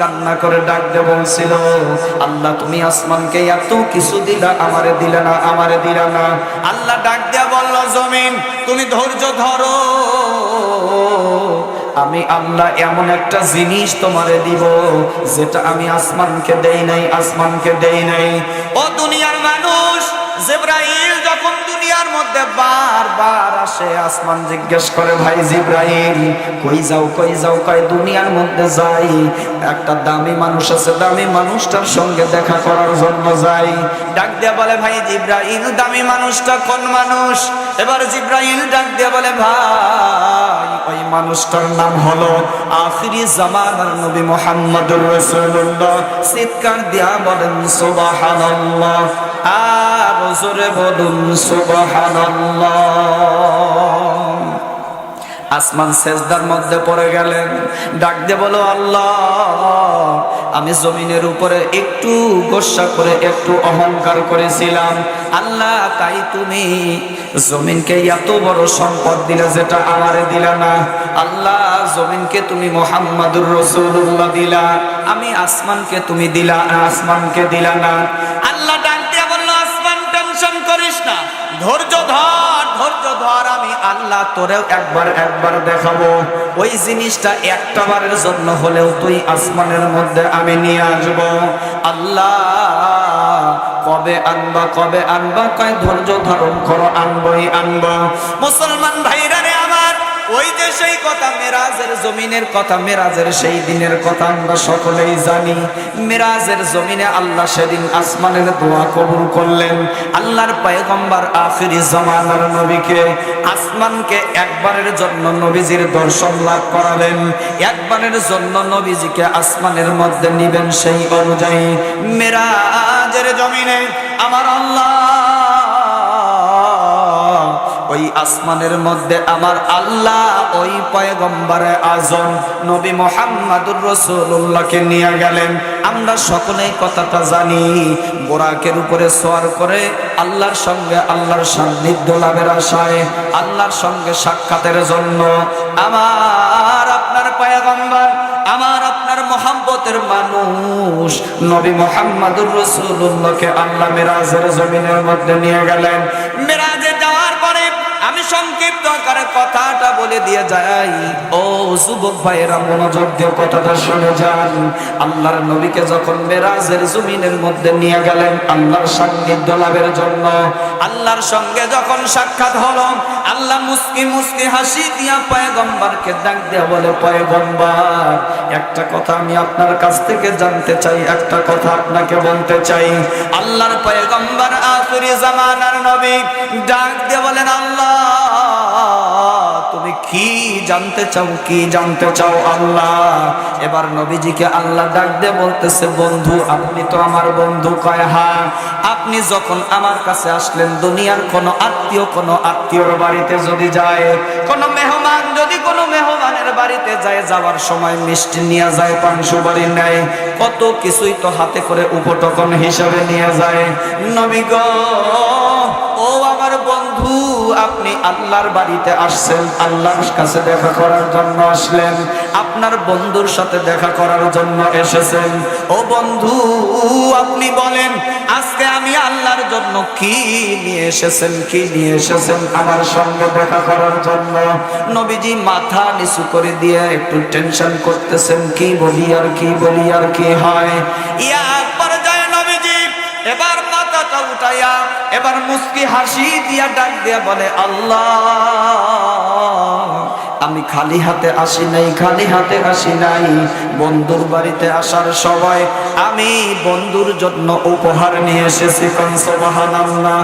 কান্না করে ডাক দে বলছিল, আল্লাহ, তুমি আসমানকে এত কিছু দিলা, আমারে দিলে না, আমারে দিলা না। আল্লাহ ডাক দেয়া বলল, জমিন, তুমি ধৈর্য ধরো। আমি আল্লাহ এমন একটা জিনিস তোমারে দিব, যেটা আমি আসমানকে দেই নাই, আসমানকে দেই নাই। ও দুনিয়ার মানুষ, জিব্রাইল যখন দুনিয়ার মধ্যে বারবার আসে আসমান জিজ্ঞেস করে, ভাই জিব্রাইল, কই যাও কই যাও? কয়, দুনিয়ার মধ্যে যাই। একটা দামি মানুষ আছে, দামি মানুষটার সঙ্গে দেখা করার জন্য যাই। ডাক দিয়া বলে, ভাই জিব্রাইল, দামি মানুষটা কোন মানুষ? এবার জিব্রাইল ডাক দিয়া বলে, ভাই ওই মানুষটার নাম হলো আখিরি জামানার নবী মুহাম্মদুর রাসূলুল্লাহ। চিৎকার দিয়া বলেন, সুবহানাল্লাহ। আর জোরে বলুন, সুবহানাল্লাহ। আসমান সেজদার মধ্যে পড়ে গেলেন। ডাক দিয়ে বলো, আল্লাহ, আমি জমিনের উপরে একটু গোসা করে একটু অহংকার করেছিলাম। আল্লাহ, তাই তুমি জমিনকে এত বড় সম্পদ দিলে যেটা আমারে দিলা না। আল্লাহ, জমিনকে তুমি মোহাম্মদুর রসুল্লাহ দিলা। আমি আসমানকে তুমি দিলা, আসমানকে দিলা না। আল্লাহ ডাক দিয়ে বলল, আসমান টেনশন করিস না। ধৈর্য ধর ধর, আমি আল্লাহ তোরেও একবার একবার দেখাবো। ওই জিনিসটা একটা বারের জন্য হলেও তুই আসমানের মধ্যে আমি নিয়ে আসব। আল্লাহ, কবে আনবা কবে আনবা? কয়, ধৈর্য ধারণ করো, আনবই আনবা। মুসলমান ভাইরা ওই যে সেই কথা, মেরাজের জমিনের কথা, মেরাজের সেই দিনের কথা আমরা সকলেই জানি। মেরাজের জমিনে আল্লাহ সেদিন আসমানের দোয়া কবুল করলেন। আল্লাহর পয়গম্বর আখিরি জমানার নবীকে আসমানকে একবারের জন্য নবীজির দর্শন লাভ করালেন। একবারের জন্য নবীজিকে আসমানের মধ্যে নিবেন সেই অনুযায়ী, মেরাজের জমিনে আমার আল্লাহ আসমানের মধ্যে আমার আল্লাহ ওই পয়গম্বরে আজম নবী মোহাম্মদুর রসুল্লাহকে নিয়ে গেলেন। আমরা সকলেই কথাটা জানি। বোরাকের উপরে সোয়ার করে আল্লাহর সঙ্গে আল্লাহর সান্নিধ্য লাভের আশায়, আল্লাহর সঙ্গে সাক্ষাতের জন্য। আমার আপনার পয়গম্বর, আমার আপনার মহাব্বতের মানুষ নবী মোহাম্মদুর রসুল্লাহকে আল্লাহ মেরাজের জমিনের মধ্যে নিয়ে গেলেন। মেরাজে আমি সংক্ষিপ্ত আকারে কথাটা বলে দিয়ে যাই। ও যুবক ভাইয়েরা মনোযোগ দিয়ে কথাটা শুনে যান। আল্লাহর নবীকে যখন মেরাজের জমিনের মধ্যে নিয়ে গেলেন আল্লাহর সান্নিধ্য লাভের জন্য। আল্লাহর সঙ্গে যখন সাক্ষাৎ হলো, আল্লাহ মুস্কি মুস্কি হাসি দিয়া পয়গম্বরকে ডাক দিয়া বলে, পয়গম্বর, একটা কথা আমি আপনার কাছ থেকে জানতে চাই, একটা কথা আপনাকে বলতে চাই। আল্লাহর পয়গম্বর আখিরি জামানার নবী ডাক দিয়ে বলেন, আল্লাহ কি জানতে চাও, কি জানতে চাও আল্লাহ? এবার নবীজিকে আল্লাহ ডাক দিয়ে বলতেছে, বন্ধু, আপনি তো আমার বন্ধু। কয় হ্যাঁ। আপনি যখন আমার কাছে আসলেন, দুনিয়ার কোনো আত্মীয় কোনো আত্মীয়র বাড়িতে যদি যায়, কোনো মেহমান যদি কোনো মেহমানের বাড়িতে যায়, যাওয়ার সময় মিষ্টি নিয়ে যায়, পান সুপারি নেয়, কত কিছুই তো হাতে করে উপটকন হিসাবে নিয়ে যায়। নবী গো, ও বন্ধু আপনি আল্লাহর বাড়িতে আসছেন, আল্লাহর কাছে দেখা করার জন্য আসলেন। আপনার বন্ধুর সাথে দেখা করার জন্য এসেছেন। ও বন্ধু, আপনি বলেন, আজকে আমি আল্লাহর জন্য কি নিয়ে এসেছেন, কি নিয়ে এসেছেন আমার সঙ্গে দেখা করার জন্য? নবীজি মাথা নিচু করে দিয়ে একটু টেনশন করতেছেন, কি বলি আর কি বলি আর কি হয়? ইয়া এবার মাথাটা উঠাইয়া, এবার মুসকি হাসি দিয়া ডাক দিয়া বলে, আল্লাহ, আমি খালি হাতে আসি নাই, খালি হাতে আসি নাই। বন্ধুর বাড়িতে আসার সময় আমি বন্ধুর জন্য উপহার নিয়ে এসেছি কনসবাহান আল্লাহ